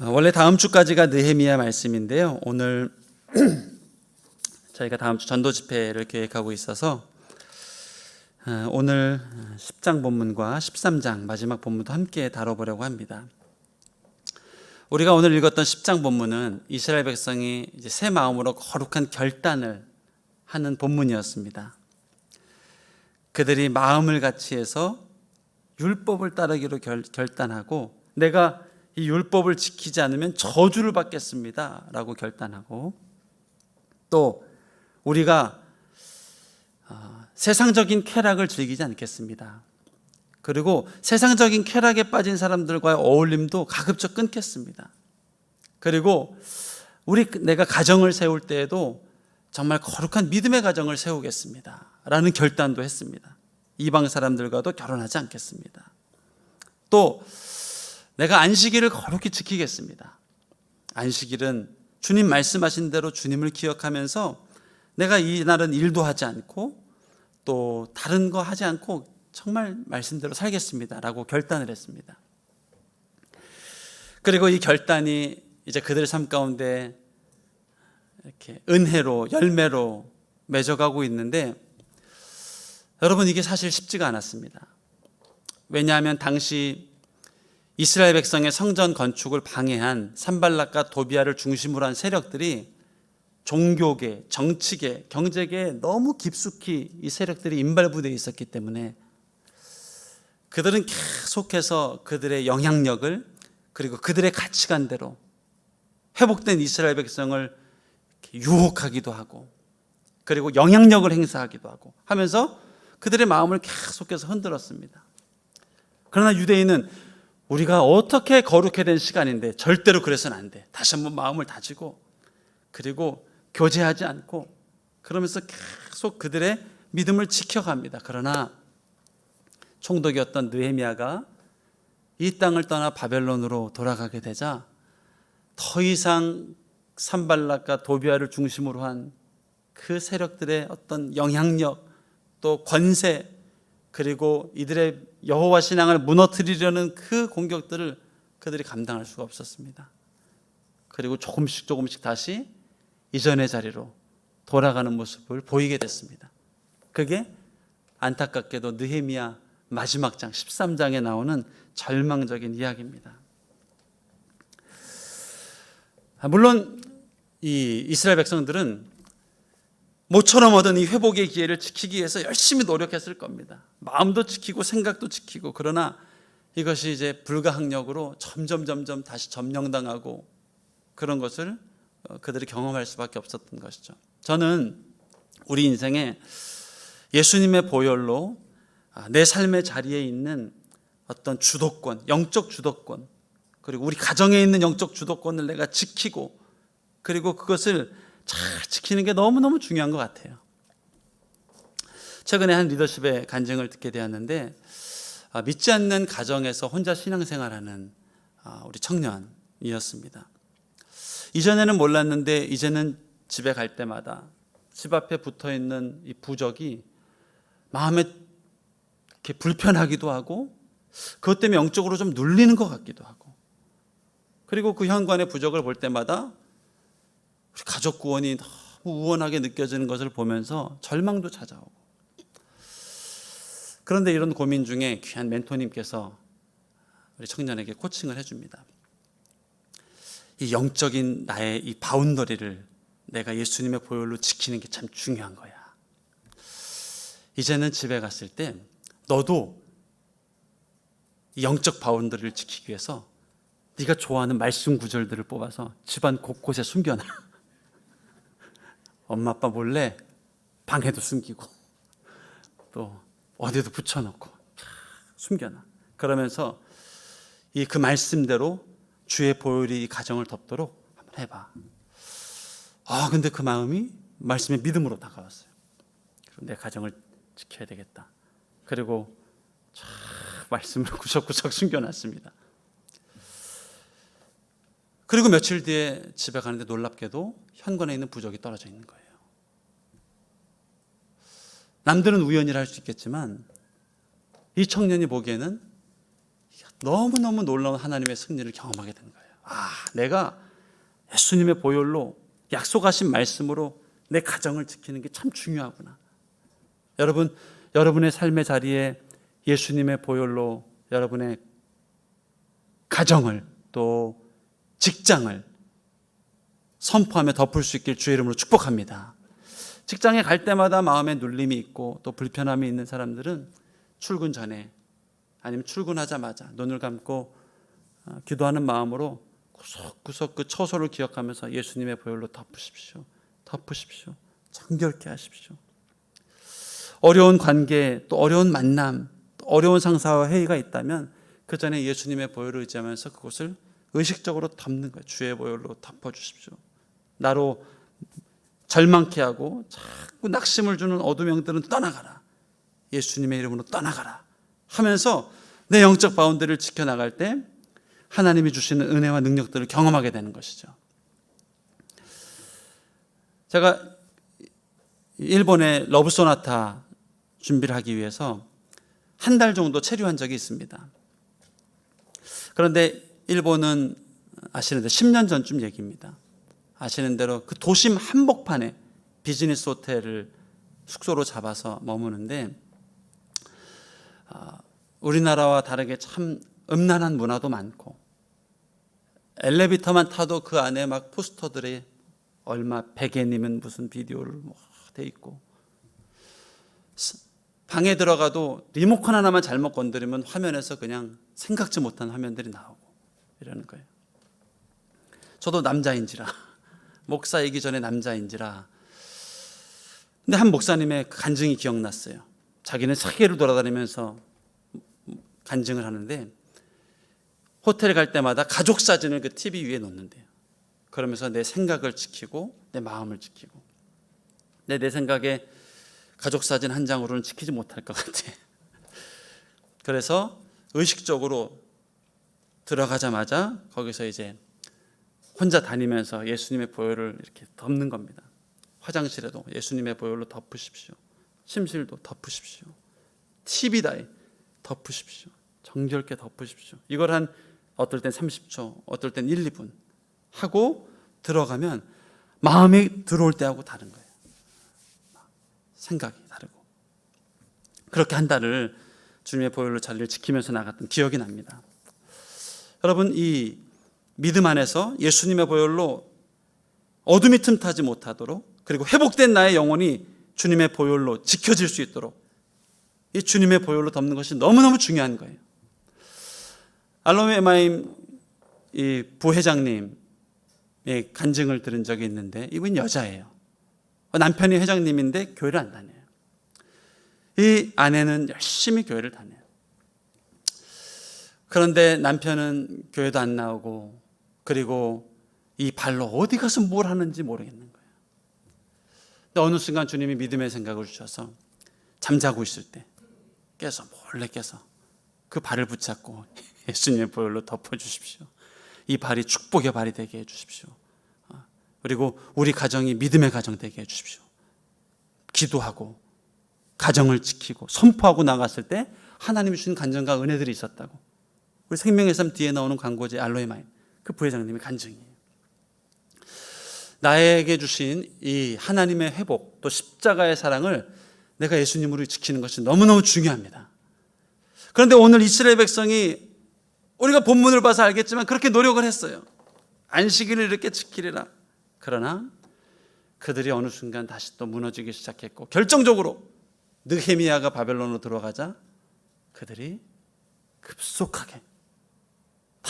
어, 원래 다음 주까지가 느헤미야 말씀인데요. 오늘 저희가 다음 주 전도 집회를 계획하고 있어서 어, 오늘 10장 본문과 13장 마지막 본문도 함께 다뤄보려고 합니다. 우리가 오늘 읽었던 10장 본문은 이스라엘 백성이 이제 새 마음으로 거룩한 결단을 하는 본문이었습니다. 그들이 마음을 같이 해서 율법을 따르기로 결, 결단하고 내가 이 율법을 지키지 않으면 저주를 받겠습니다 라고 결단하고 또 우리가 어, 세상적인 쾌락을 즐기지 않겠습니다. 그리고 세상적인 쾌락에 빠진 사람들과의 어울림도 가급적 끊겠습니다. 그리고 우리 내가 가정을 세울 때에도 정말 거룩한 믿음의 가정을 세우겠습니다. 라는 결단도 했습니다. 이방 사람들과도 결혼하지 않겠습니다. 또 내가 안식일을 거룩히 지키겠습니다. 안식일은 주님 말씀하신 대로 주님을 기억하면서 내가 이 날은 일도 하지 않고 또 다른 거 하지 않고 정말 말씀대로 살겠습니다 라고 결단을 했습니다. 그리고 이 결단이 이제 그들 삶 가운데 이렇게 은혜로 열매로 맺어가고 있는데 여러분 이게 사실 쉽지가 않았습니다. 왜냐하면 당시 이스라엘 백성의 성전 건축을 방해한 산발락과 도비아를 중심으로 한 세력들이 종교계, 정치계, 경제계에 너무 깊숙이 이 세력들이 인발부대에 있었기 때문에 그들은 계속해서 그들의 영향력을 그리고 그들의 가치관대로 회복된 이스라엘 백성을 유혹하기도 하고 그리고 영향력을 행사하기도 하고 하면서 그들의 마음을 계속해서 흔들었습니다. 그러나 유대인은 우리가 어떻게 거룩해 된 시간인데 절대로 그래서는 안 돼. 다시 한번 마음을 다지고 그리고 교제하지 않고 그러면서 계속 그들의 믿음을 지켜갑니다. 그러나 총독이었던 느헤미야가 이 땅을 떠나 바벨론으로 돌아가게 되자 더 이상 산발락과 도비아를 중심으로 한 그 세력들의 어떤 영향력 또 권세 그리고 이들의 여호와 신앙을 무너뜨리려는 그 공격들을 그들이 감당할 수가 없었습니다. 그리고 조금씩 조금씩 다시 이전의 자리로 돌아가는 모습을 보이게 됐습니다. 그게 안타깝게도 느헤미야 마지막 장 13장에 나오는 절망적인 이야기입니다. 아, 물론 이 이스라엘 백성들은 모처럼 얻은 이 회복의 기회를 지키기 위해서 열심히 노력했을 겁니다. 마음도 지키고 생각도 지키고 그러나 이것이 이제 불가항력으로 점점 점점 다시 점령당하고 그런 것을 어, 그들이 경험할 수밖에 없었던 것이죠. 저는 우리 인생에 예수님의 보혈로 아, 내 삶의 자리에 있는 어떤 주도권, 영적 주도권, 그리고 우리 가정에 있는 영적 주도권을 내가 지키고 그리고 그것을 잘 지키는 게 너무너무 중요한 것 같아요. 최근에 한 리더십의 간증을 듣게 되었는데 아, 믿지 않는 가정에서 혼자 신앙생활하는 아, 우리 청년이었습니다. 이전에는 몰랐는데 이제는 집에 갈 때마다 집 앞에 붙어 있는 이 부적이 마음에 이렇게 불편하기도 하고 그것 때문에 영적으로 좀 눌리는 것 같기도 하고 그리고 그 현관의 부적을 볼 때마다 가족 구원이 너무 우원하게 느껴지는 것을 보면서 절망도 찾아오고 그런데 이런 고민 중에 귀한 멘토님께서 우리 청년에게 코칭을 해줍니다. 이 영적인 나의 이 바운더리를 내가 예수님의 보혈로 지키는 게 참 중요한 거야. 이제는 집에 갔을 때 너도 이 영적 바운더리를 지키기 위해서 네가 좋아하는 말씀 구절들을 뽑아서 집안 곳곳에 숨겨놔. 엄마 아빠 몰래 방에도 숨기고 또 어디도 붙여놓고 숨겨놔. 그러면서 이 그 말씀대로 주의 보혈이 이 가정을 덮도록 한번 해봐. 아 근데 그 마음이 말씀의 믿음으로 다가왔어요. 그럼 내 가정을 지켜야 되겠다. 그리고 쫙 말씀을 구석구석 숨겨놨습니다. 그리고 며칠 뒤에 집에 가는데 놀랍게도 현관에 있는 부적이 떨어져 있는 거예요. 남들은 우연이라 할 수 있겠지만 이 청년이 보기에는 너무너무 놀라운 하나님의 승리를 경험하게 된 거예요. 아, 내가 예수님의 보혈로 약속하신 말씀으로 내 가정을 지키는 게 참 중요하구나. 여러분, 여러분의 삶의 자리에 예수님의 보혈로 여러분의 가정을 또 직장을 선포하며 덮을 수 있길 주의 이름으로 축복합니다. 직장에 갈 때마다 마음에 눌림이 있고 또 불편함이 있는 사람들은 출근 전에 아니면 출근하자마자 눈을 감고 어, 기도하는 마음으로 구석구석 그 처소를 기억하면서 예수님의 보혈로 덮으십시오. 덮으십시오. 정결케 하십시오. 어려운 관계, 또 어려운 만남, 또 어려운 상사와 회의가 있다면 그 전에 예수님의 보혈을 의지하면서 그곳을 의식적으로 덮는 거예요. 주의 보혈로 덮어 주십시오. 나로 절망케 하고 자꾸 낙심을 주는 어둠 영들은 떠나가라. 예수님의 이름으로 떠나가라. 하면서 내 영적 바운드를 지켜나갈 때 하나님이 주시는 은혜와 능력들을 경험하게 되는 것이죠. 제가 일본의 러브 소나타 준비를 하기 위해서 한 달 정도 체류한 적이 있습니다. 그런데 일본은 아시는데 10년 전쯤 얘기입니다. 아시는 대로 그 도심 한복판에 비즈니스 호텔을 숙소로 잡아서 머무는데 아, 우리나라와 다르게 참 음란한 문화도 많고 엘리베이터만 타도 그 안에 막 포스터들이 얼마 백엔이면 무슨 비디오를 뭐돼 있고 방에 들어가도 리모컨 하나만 잘못 건드리면 화면에서 그냥 생각지 못한 화면들이 나오고 이러는 거예요. 저도 남자인지라 목사이기 전에 남자인지라 근데 한 목사님의 간증이 기억났어요. 자기는 세계를 돌아다니면서 간증을 하는데 호텔에 갈 때마다 가족 사진을 그 TV 위에 놓는데요. 그러면서 내 생각을 지키고 내 마음을 지키고 내 내 생각에 가족 사진 한 장으로는 지키지 못할 것 같아. 그래서 의식적으로 들어가자마자 거기서 이제 혼자 다니면서 예수님의 보혈을 이렇게 덮는 겁니다. 화장실에도 예수님의 보혈로 덮으십시오. 침실도 덮으십시오. TV다에 덮으십시오. 정결케 덮으십시오. 이걸 한 어떨 땐 30초, 어떨 땐 1, 2분 하고 들어가면 마음이 들어올 때하고 다른 거예요. 생각이 다르고. 그렇게 한 달을 주님의 보혈로 자리를 지키면서 나갔던 기억이 납니다. 여러분, 이 믿음 안에서 예수님의 보혈로 어둠이 틈타지 못하도록 그리고 회복된 나의 영혼이 주님의 보혈로 지켜질 수 있도록 이 주님의 보혈로 덮는 것이 너무너무 중요한 거예요. 알로메 에마임 이 부회장님의 간증을 들은 적이 있는데 이분 여자예요. 남편이 회장님인데 교회를 안 다녀요. 이 아내는 열심히 교회를 다녀요. 그런데 남편은 교회도 안 나오고 그리고 이 발로 어디 가서 뭘 하는지 모르겠는 거예요. 근데 어느 순간 주님이 믿음의 생각을 주셔서 잠자고 있을 때 깨서 몰래 깨서 그 발을 붙잡고 예수님의 보혈로 덮어 주십시오. 이 발이 축복의 발이 되게 해 주십시오. 어, 그리고 우리 가정이 믿음의 가정 되게 해 주십시오. 기도하고 가정을 지키고 선포하고 나갔을 때 하나님이 주신 간증과 은혜들이 있었다고. 우리 생명의 삶 뒤에 나오는 광고지 알로에 마인 그 부회장님의 간증이에요. 나에게 주신 이 하나님의 회복 또 십자가의 사랑을 내가 예수님으로 지키는 것이 너무너무 중요합니다. 그런데 오늘 이스라엘 백성이 우리가 본문을 봐서 알겠지만 그렇게 노력을 했어요. 안식일을 이렇게 지키리라. 그러나 그들이 어느 순간 다시 또 무너지기 시작했고 결정적으로 느헤미야가 바벨론으로 들어가자 그들이 급속하게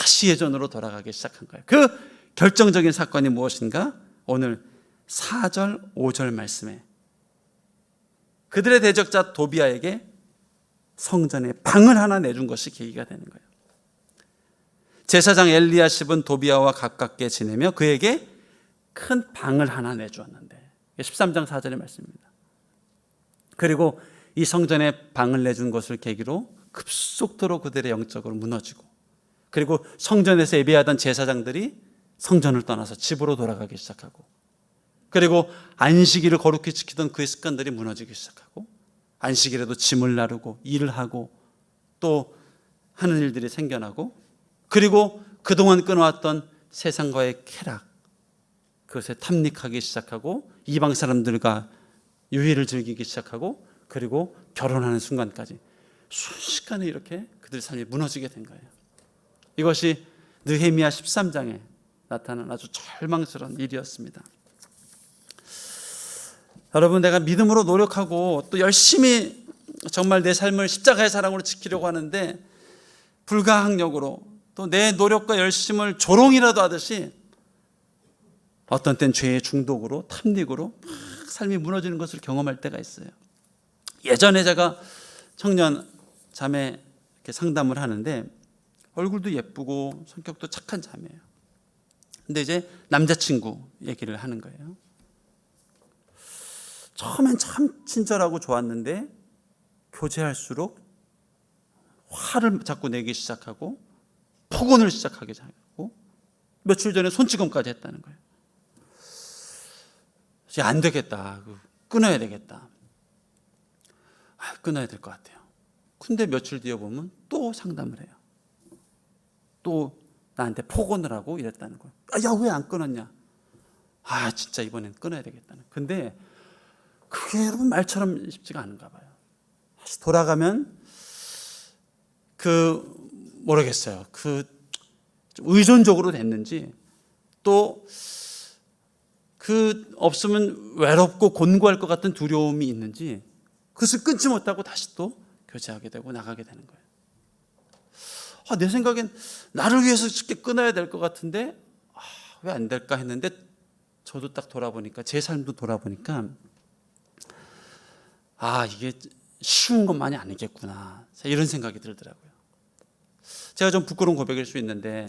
다시 예전으로 돌아가기 시작한 거예요. 그 결정적인 사건이 무엇인가? 오늘 4절, 5절 말씀에 그들의 대적자 도비아에게 성전에 방을 하나 내준 것이 계기가 되는 거예요. 제사장 엘리야십은 도비아와 가깝게 지내며 그에게 큰 방을 하나 내주었는데 13장 4절의 말씀입니다. 그리고 이 성전에 방을 내준 것을 계기로 급속도로 그들의 영적으로 무너지고 그리고 성전에서 예배하던 제사장들이 성전을 떠나서 집으로 돌아가기 시작하고 그리고 안식일을 거룩히 지키던 그의 습관들이 무너지기 시작하고 안식일에도 짐을 나르고 일을 하고 또 하는 일들이 생겨나고 그리고 그동안 끊어왔던 세상과의 쾌락 그것에 탐닉하기 시작하고 이방 사람들과 유희를 즐기기 시작하고 그리고 결혼하는 순간까지 순식간에 이렇게 그들 삶이 무너지게 된 거예요. 이것이 느헤미야 13장에 나타난 아주 절망스러운 일이었습니다. 여러분 내가 믿음으로 노력하고 또 열심히 정말 내 삶을 십자가의 사랑으로 지키려고 하는데 불가항력으로 또 내 노력과 열심을 조롱이라도 하듯이 어떤 땐 죄의 중독으로 탐닉으로 막 삶이 무너지는 것을 경험할 때가 있어요. 예전에 제가 청년 자매 상담을 하는데 얼굴도 예쁘고 성격도 착한 자매예요. 근데 이제 남자친구 얘기를 하는 거예요. 처음엔 참 친절하고 좋았는데 교제할수록 화를 자꾸 내기 시작하고 폭언을 시작하게 하고 며칠 전에 손찌검까지 했다는 거예요. 이제 안 되겠다. 그 끊어야 되겠다. 아, 끊어야 될 것 같아요. 근데 며칠 뒤에 보면 또 상담을 해요. 또 나한테 폭언을 하고 이랬다는 거예요. 아, 야, 왜 안 끊었냐? 아, 진짜 이번엔 끊어야 되겠다는. 근데 그게 여러분 말처럼 쉽지가 않은가 봐요. 다시 돌아가면 그 모르겠어요. 그좀 의존적으로 됐는지 또 그 없으면 외롭고 곤고할 것 같은 두려움이 있는지 그것을 끊지 못하고 다시 또 교제하게 되고 나가게 되는 거예요. 아, 내 생각엔 나를 위해서 쉽게 끊어야 될 것 같은데 아, 왜 안 될까 했는데 저도 딱 돌아보니까 제 삶도 돌아보니까 아 이게 쉬운 것만이 아니겠구나 이런 생각이 들더라고요. 제가 좀 부끄러운 고백일 수 있는데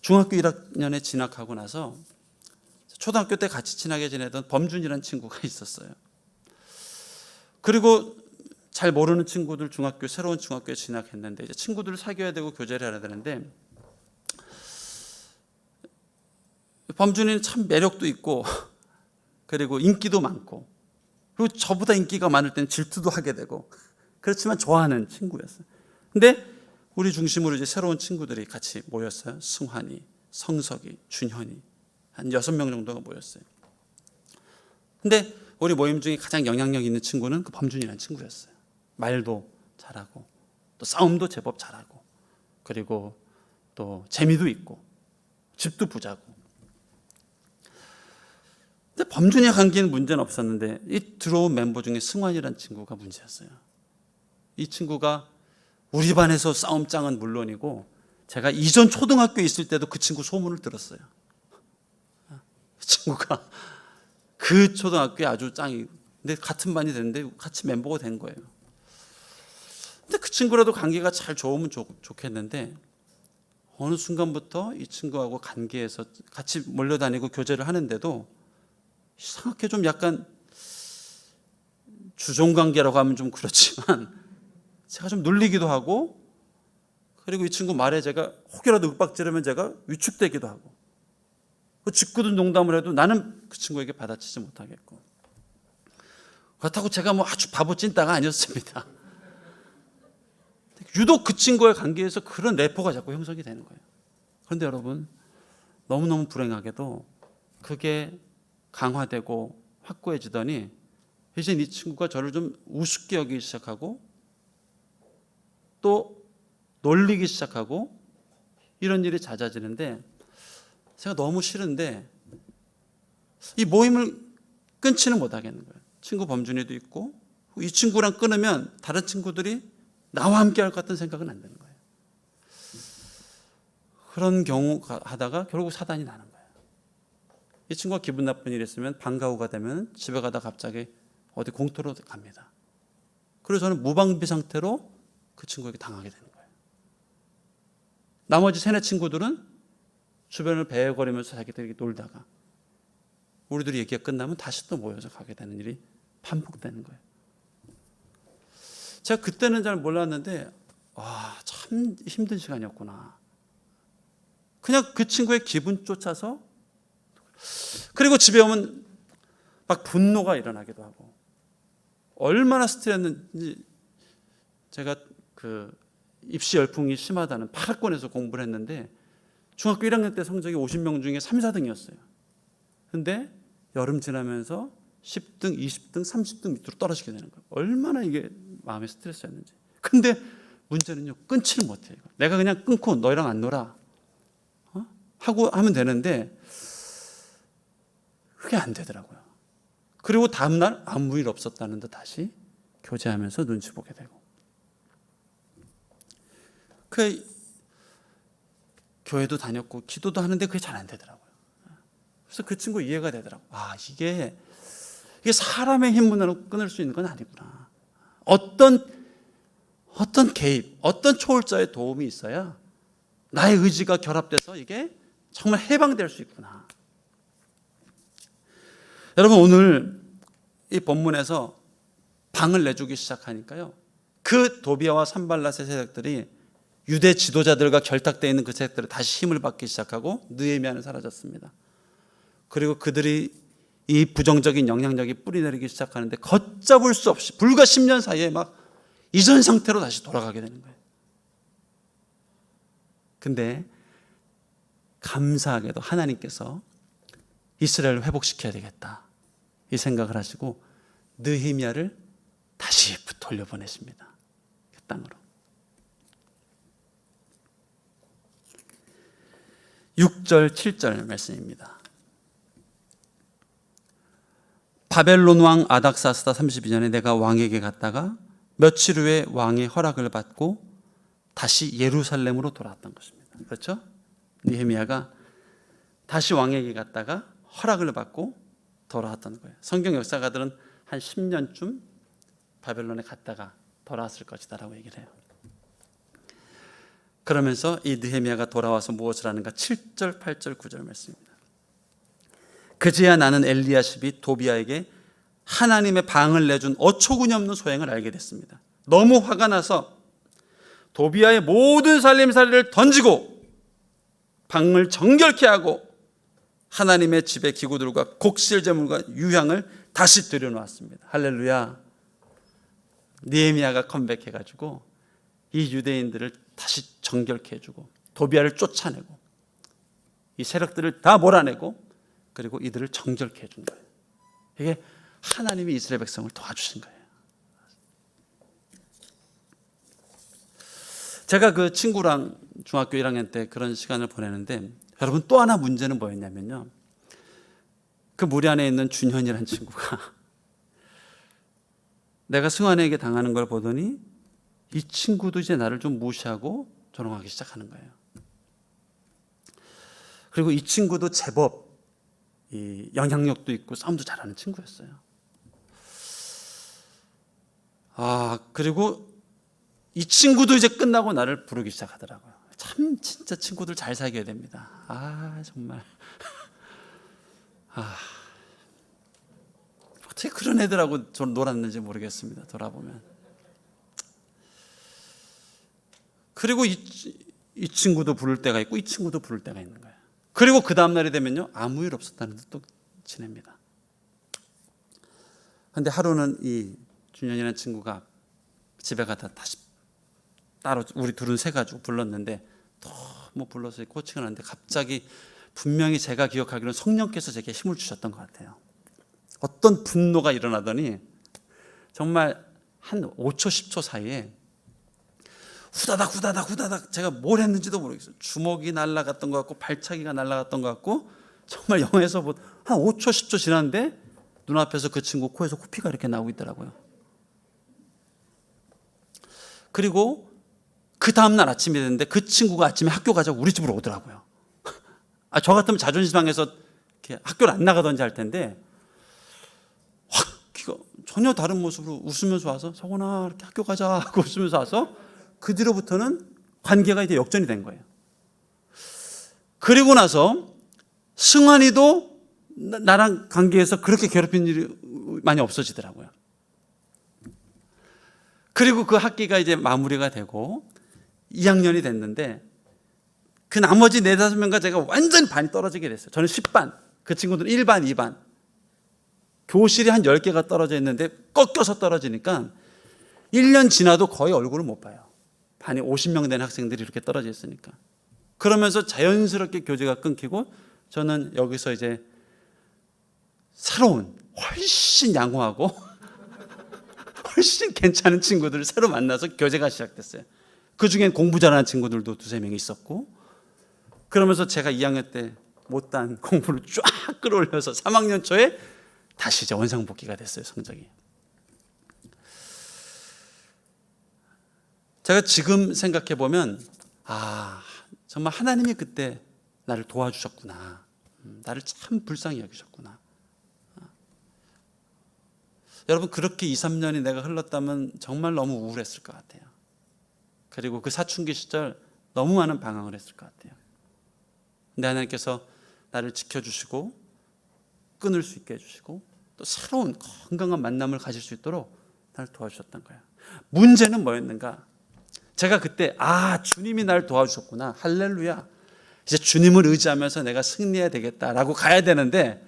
중학교 1학년에 진학하고 나서 초등학교 때 같이 친하게 지내던 범준이라는 친구가 있었어요. 그리고 잘 모르는 친구들 중학교 새로운 중학교에 진학했는데 이제 친구들을 사귀어야 되고 교제를 해야 되는데 범준이는 참 매력도 있고 그리고 인기도 많고 그리고 저보다 인기가 많을 때는 질투도 하게 되고 그렇지만 좋아하는 친구였어요. 근데 우리 중심으로 이제 새로운 친구들이 같이 모였어요. 승환이, 성석이, 준현이 한 여섯 명 정도가 모였어요. 근데 우리 모임 중에 가장 영향력 있는 친구는 그 범준이라는 친구였어요. 말도 잘하고 또 싸움도 제법 잘하고 그리고 또 재미도 있고 집도 부자고. 근데 범준이와 관계는 문제는 없었는데 이 들어온 멤버 중에 승환이라는 친구가 문제였어요. 이 친구가 우리 반에서 싸움장은 물론이고 제가 이전 초등학교에 있을 때도 그 친구 소문을 들었어요. 그 친구가 그 초등학교에 아주 짱이 근데 같은 반이 됐는데 같이 멤버가 된 거예요. 근데 그 친구라도 관계가 잘 좋으면 좋, 좋겠는데 어느 순간부터 이 친구하고 관계에서 같이 몰려다니고 교제를 하는데도 이상하게 좀 약간 주종 관계라고 하면 좀 그렇지만 제가 좀 눌리기도 하고 그리고 이 친구 말에 제가 혹여라도 윽박지르면 제가 위축되기도 하고 그 짓궂은 농담을 해도 나는 그 친구에게 받아치지 못하겠고 그렇다고 제가 뭐 아주 바보 찐따가 아니었습니다. 유독 그 친구의 관계에서 그런 래퍼가 자꾸 형성이 되는 거예요. 그런데 여러분 너무너무 불행하게도 그게 강화되고 확고해지더니 이제 이 친구가 저를 좀 우습게 여기기 시작하고 또 놀리기 시작하고 이런 일이 잦아지는데 제가 너무 싫은데 이 모임을 끊지는 못하겠는 거예요. 친구 범준이도 있고 이 친구랑 끊으면 다른 친구들이 나와 함께 할 것 같은 생각은 안 드는 거예요. 그런 경우 하다가 결국 사단이 나는 거예요. 이 친구가 기분 나쁜 일 있으면 방과 후가 되면 집에 가다 갑자기 어디 공터로 갑니다. 그래서 저는 무방비 상태로 그 친구에게 당하게 되는 거예요. 나머지 세네 친구들은 주변을 배회거리면서 자기들이 놀다가 우리들이 얘기가 끝나면 다시 또 모여서 가게 되는 일이 반복되는 거예요. 제가 그때는 잘 몰랐는데 와, 참 힘든 시간이었구나. 그냥 그 친구의 기분 쫓아서 그리고 집에 오면 막 분노가 일어나기도 하고 얼마나 스트레스였는지 제가 그 입시 열풍이 심하다는 파락권에서 공부를 했는데 중학교 1학년 때 성적이 50명 중에 3, 4등이었어요. 근데 여름 지나면서 10등, 20등, 30등 밑으로 떨어지게 되는 거예요. 얼마나 이게 마음에 스트레스였는지. 근데 문제는요, 끊지를 못해요. 내가 그냥 끊고 너희랑 안 놀아. 어? 하고 하면 되는데, 그게 안 되더라고요. 그리고 다음날 아무 일 없었다는데 다시 교제하면서 눈치 보게 되고. 그 교회도 다녔고 기도도 하는데 그게 잘 안 되더라고요. 그래서 그 친구 이해가 되더라고. 아 이게 이게 사람의 힘만으로 끊을 수 있는 건 아니구나. 어떤 어떤 개입, 어떤 초월자의 도움이 있어야 나의 의지가 결합돼서 이게 정말 해방될 수 있구나. 여러분 오늘 이 본문에서 방을 내주기 시작하니까요. 그 도비아와 산발라세 세력들이 유대 지도자들과 결탁되어 있는 그 세력들이 다시 힘을 받기 시작하고 느헤미야는 사라졌습니다. 그리고 그들이 이 부정적인 영향력이 뿌리내리기 시작하는데 걷잡을 수 없이 불과 10년 사이에 막 이전 상태로 다시 돌아가게 되는 거예요. 근데 감사하게도 하나님께서 이스라엘을 회복시켜야 되겠다. 이 생각을 하시고 느히미야를 다시 돌려보내십니다. 그 땅으로. 6절, 7절 말씀입니다. 바벨론 왕 아닥사스다 32년에 내가 왕에게 갔다가 며칠 후에 왕의 허락을 받고 다시 예루살렘으로 돌아왔던 것입니다. 그렇죠? 니헤미야가 다시 왕에게 갔다가 허락을 받고 돌아왔던 거예요. 성경 역사가들은 한 10년쯤 바벨론에 갔다가 돌아왔을 것이다라고 얘기를 해요. 그러면서 이 느헤미야가 돌아와서 무엇을 하는가? 7절, 8절, 9절 말씀입니다. 그제야 나는 엘리야십이 도비아에게 하나님의 방을 내준 어처구니 없는 소행을 알게 됐습니다. 너무 화가 나서 도비아의 모든 살림살이를 던지고 방을 정결케 하고 하나님의 집의 기구들과 곡실 제물과 유향을 다시 들여놓았습니다. 할렐루야. 니에미아가 컴백해가지고 이 유대인들을 다시 정결케 해주고 도비아를 쫓아내고 이 세력들을 다 몰아내고 그리고 이들을 정결케 해준 거예요. 이게 하나님이 이스라엘 백성을 도와주신 거예요. 제가 그 친구랑 중학교 1학년 때 그런 시간을 보내는데 여러분 또 하나 문제는 뭐였냐면요. 그 무리 안에 있는 준현이라는 친구가 내가 승환에게 당하는 걸 보더니 이 친구도 이제 나를 좀 무시하고 조롱하기 시작하는 거예요. 그리고 이 친구도 제법 이 영향력도 있고 싸움도 잘하는 친구였어요. 아 그리고 이 친구도 이제 끝나고 나를 부르기 시작하더라고요. 참 진짜 친구들 잘 사귀어야 됩니다. 아 정말 아 어떻게 그런 애들하고 저 놀았는지 모르겠습니다. 돌아보면 그리고 이, 이 친구도 부를 때가 있고 이 친구도 부를 때가 있는 거예요. 그리고 그 다음 날이 되면요 아무 일 없었다는 듯 또 지냅니다. 근데 하루는 이 준현이라는 친구가 집에 가다 다시 따로 우리 둘은 세 가지고 불렀는데 또뭐 불러서 코칭을 하는데 갑자기 분명히 제가 기억하기로는 성령께서 제게 힘을 주셨던 것 같아요. 어떤 분노가 일어나더니 정말 한 5초 10초 사이에 후다닥 후다닥 후다닥 제가 뭘 했는지도 모르겠어요. 주먹이 날아갔던 것 같고 발차기가 날아갔던 것 같고 정말 영화에서 뭐한 5초 10초 지났는데 눈앞에서 그 친구 코에서 코피가 이렇게 나오고 있더라고요. 그리고 그 다음날 아침이 됐는데 그 친구가 아침에 학교 가자고 우리 집으로 오더라고요. 아, 저 같으면 자존심 상해서 이렇게 학교를 안 나가던지 할 텐데 확 전혀 다른 모습으로 웃으면서 와서 성원아 이렇게 학교 가자 하고 웃으면서 와서 그 뒤로부터는 관계가 이제 역전이 된 거예요. 그리고 나서 승환이도 나랑 관계에서 그렇게 괴롭힌 일이 많이 없어지더라고요. 그리고 그 학기가 이제 마무리가 되고 2학년이 됐는데 그 나머지 네다섯 명과 제가 완전 반이 떨어지게 됐어요. 저는 10반, 그 친구들은 1반, 2반. 교실이 한 10개가 떨어져 있는데 꺾여서 떨어지니까 1년 지나도 거의 얼굴을 못 봐요. 반이 50명 되는 학생들이 이렇게 떨어져 있으니까. 그러면서 자연스럽게 교제가 끊기고 저는 여기서 이제 새로운 훨씬 양호하고 훨씬 괜찮은 친구들을 새로 만나서 교제가 시작됐어요. 그 중엔 공부 잘하는 친구들도 두세 명 있었고 그러면서 제가 2학년 때 못한 공부를 쫙 끌어올려서 3학년 초에 다시 이제 원상복귀가 됐어요 성적이. 제가 지금 생각해 보면 아 정말 하나님이 그때 나를 도와주셨구나. 음, 나를 참 불쌍히 여기셨구나. 아. 여러분 그렇게 2, 3년이 내가 흘렀다면 정말 너무 우울했을 것 같아요. 그리고 그 사춘기 시절 너무 많은 방황을 했을 것 같아요. 근데 하나님께서 나를 지켜주시고 끊을 수 있게 해주시고 또 새로운 건강한 만남을 가질 수 있도록 나를 도와주셨던 거예요. 문제는 뭐였는가? 제가 그때 아 주님이 날 도와주셨구나. 할렐루야. 이제 주님을 의지하면서 내가 승리해야 되겠다라고 가야 되는데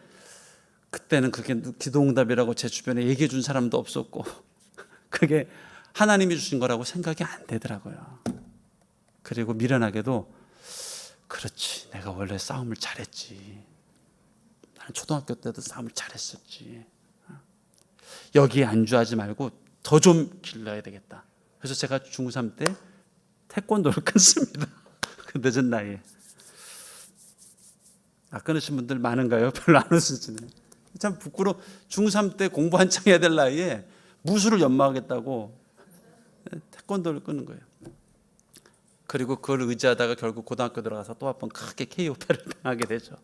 그때는 그게 기도응답이라고 제 주변에 얘기해 준 사람도 없었고 그게 하나님이 주신 거라고 생각이 안 되더라고요. 그리고 미련하게도 그렇지 내가 원래 싸움을 잘했지. 나는 초등학교 때도 싸움을 잘했었지. 여기에 안주하지 말고 더 좀 길러야 되겠다. 그래서 제가 중3 때 태권도를 끊습니다. 그 늦은 나이에. 아, 끊으신 분들 많은가요? 별로 안 웃으시네. 참 부끄러워. 중3 때 공부 한창 해야 될 나이에 무술을 연마하겠다고 태권도를 끊은 거예요. 그리고 그걸 의지하다가 결국 고등학교 들어가서 또 한 번 크게 KO패를 당하게 되죠.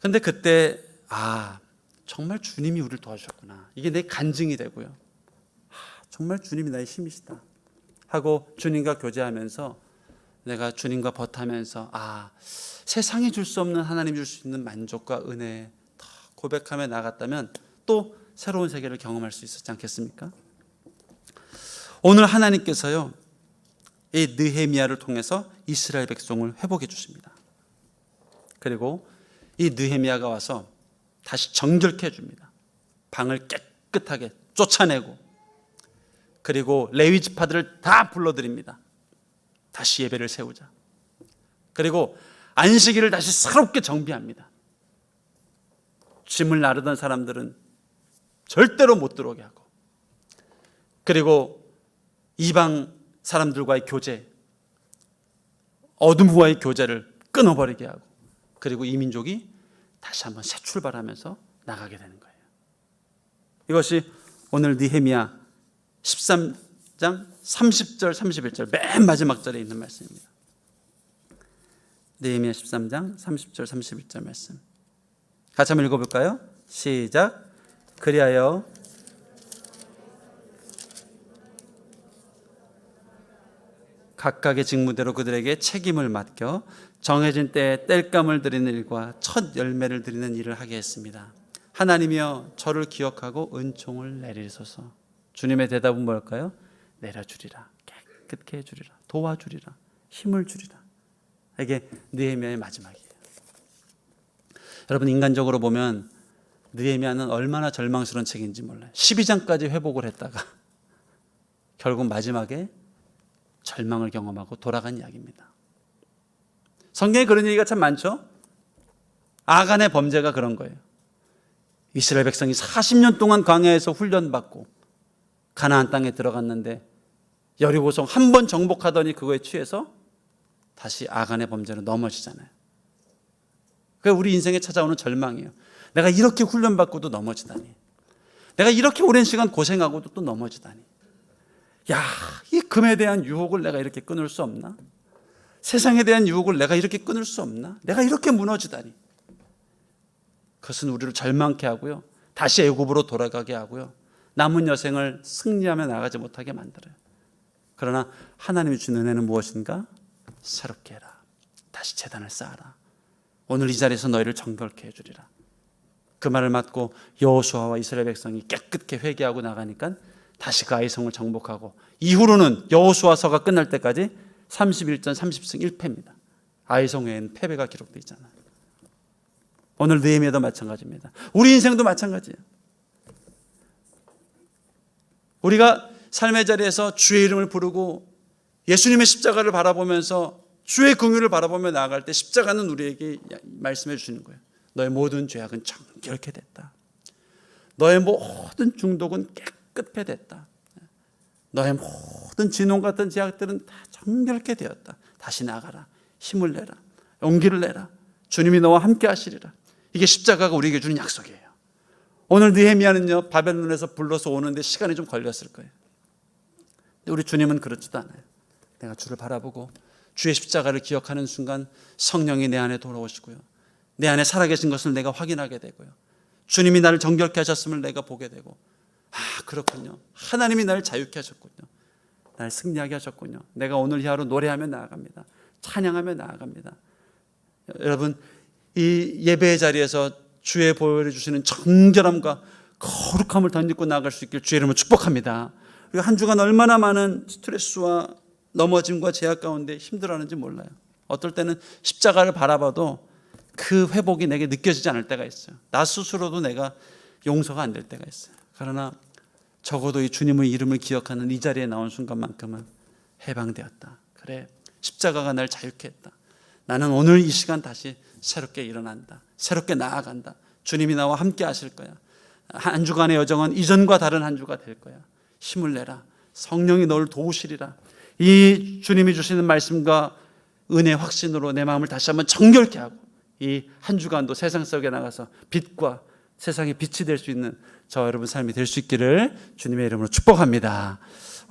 근데 그때 아 정말 주님이 우리를 도와주셨구나. 이게 내 간증이 되고요. 아, 정말 주님이 나의 힘이시다. 하고 주님과 교제하면서 내가 주님과 버타면서 아 세상이 줄 수 없는 하나님 줄 수 있는 만족과 은혜 다 고백하며 나갔다면 또 새로운 세계를 경험할 수 있었지 않겠습니까? 오늘 하나님께서요 이 느헤미야를 통해서 이스라엘 백성을 회복해 주십니다. 그리고 이 느헤미야가 와서 다시 정결케 해줍니다. 방을 깨끗하게 쫓아내고 그리고 레위 지파들을 다 불러들입니다. 다시 예배를 세우자. 그리고 안식일을 다시 새롭게 정비합니다. 짐을 나르던 사람들은 절대로 못 들어오게 하고 그리고 이방 사람들과의 교제 어둠과의 교제를 끊어버리게 하고 그리고 이 민족이 다시 한번 새 출발하면서 나가게 되는 거예요. 이것이 오늘 니헤미야 13장 30절 31절 맨 마지막 절에 있는 말씀입니다. 니헤미야 13장 30절 31절 말씀. 같이 한번 읽어 볼까요? 시작. 그리하여 각각의 직무대로 그들에게 책임을 맡겨 정해진 때에 땔감을 드리는 일과 첫 열매를 드리는 일을 하게 했습니다. 하나님이여 저를 기억하고 은총을 내리소서. 주님의 대답은 뭘까요? 내려주리라. 깨끗게 해주리라. 도와주리라. 힘을 주리라. 이게 느헤미야의 마지막이에요. 여러분 인간적으로 보면 느헤미야는 얼마나 절망스러운 책인지 몰라요. 12장까지 회복을 했다가 결국 마지막에 절망을 경험하고 돌아간 이야기입니다. 성경에 그런 얘기가 참 많죠. 아간의 범죄가 그런 거예요. 이스라엘 백성이 40년 동안 광야에서 훈련받고 가나안 땅에 들어갔는데 여리고성 한 번 정복하더니 그거에 취해서 다시 아간의 범죄로 넘어지잖아요. 그게 우리 인생에 찾아오는 절망이에요. 내가 이렇게 훈련받고도 넘어지다니. 내가 이렇게 오랜 시간 고생하고도 또 넘어지다니. 야, 이 금에 대한 유혹을 내가 이렇게 끊을 수 없나? 세상에 대한 유혹을 내가 이렇게 끊을 수 없나? 내가 이렇게 무너지다니. 그것은 우리를 절망케 하고요. 다시 애굽으로 돌아가게 하고요. 남은 여생을 승리하며 나가지 못하게 만들어요. 그러나 하나님이 준 은혜는 무엇인가? 새롭게 해라. 다시 재단을 쌓아라. 오늘 이 자리에서 너희를 정결케 해주리라. 그 말을 맞고 여호수아와 이스라엘 백성이 깨끗게 회개하고 나가니까 다시 그 아이성을 정복하고 이후로는 여호수아서가 끝날 때까지 31전 30승 1패입니다. 아이성 외에는 패배가 기록되어 있잖아요. 오늘 느헤미야도 마찬가지입니다. 우리 인생도 마찬가지예요. 우리가 삶의 자리에서 주의 이름을 부르고 예수님의 십자가를 바라보면서 주의 긍휼을 바라보며 나아갈 때 십자가는 우리에게 말씀해 주시는 거예요. 너의 모든 죄악은 정결케 됐다. 너의 모든 중독은 깨끗해 됐다. 너의 모든 진홍 같은 죄악들은 다 정결케 되었다. 다시 나가라. 힘을 내라. 용기를 내라. 주님이 너와 함께 하시리라. 이게 십자가가 우리에게 주는 약속이에요. 오늘 느헤미야는요 바벨론에서 불러서 오는데 시간이 좀 걸렸을 거예요. 근데 우리 주님은 그렇지도 않아요. 내가 주를 바라보고 주의 십자가를 기억하는 순간 성령이 내 안에 돌아오시고요. 내 안에 살아계신 것을 내가 확인하게 되고요. 주님이 나를 정결케 하셨음을 내가 보게 되고 아 그렇군요. 하나님이 나를 자유케 하셨군요. 나를 승리하게 하셨군요. 내가 오늘 이 하루 노래하며 나아갑니다. 찬양하며 나아갑니다. 여러분 이 예배의 자리에서 주의 보혈해 주시는 정결함과 거룩함을 덧입고 나아갈 수 있길 주의 이름으로 축복합니다. 그리고 한 주간 얼마나 많은 스트레스와 넘어짐과 제약 가운데 힘들어하는지 몰라요. 어떨 때는 십자가를 바라봐도 그 회복이 내게 느껴지지 않을 때가 있어요. 나 스스로도 내가 용서가 안 될 때가 있어요. 그러나 적어도 이 주님의 이름을 기억하는 이 자리에 나온 순간만큼은 해방되었다. 그래, 십자가가 날 자유케 했다. 나는 오늘 이 시간 다시 새롭게 일어난다. 새롭게 나아간다. 주님이 나와 함께 하실 거야. 한 주간의 여정은 이전과 다른 한 주가 될 거야. 힘을 내라. 성령이 너를 도우시리라. 이 주님이 주시는 말씀과 은혜 확신으로 내 마음을 다시 한번 정결케 하고 이 한 주간도 세상 속에 나가서 빛과 세상의 빛이 될 수 있는 저 여러분 삶이 될 수 있기를 주님의 이름으로 축복합니다.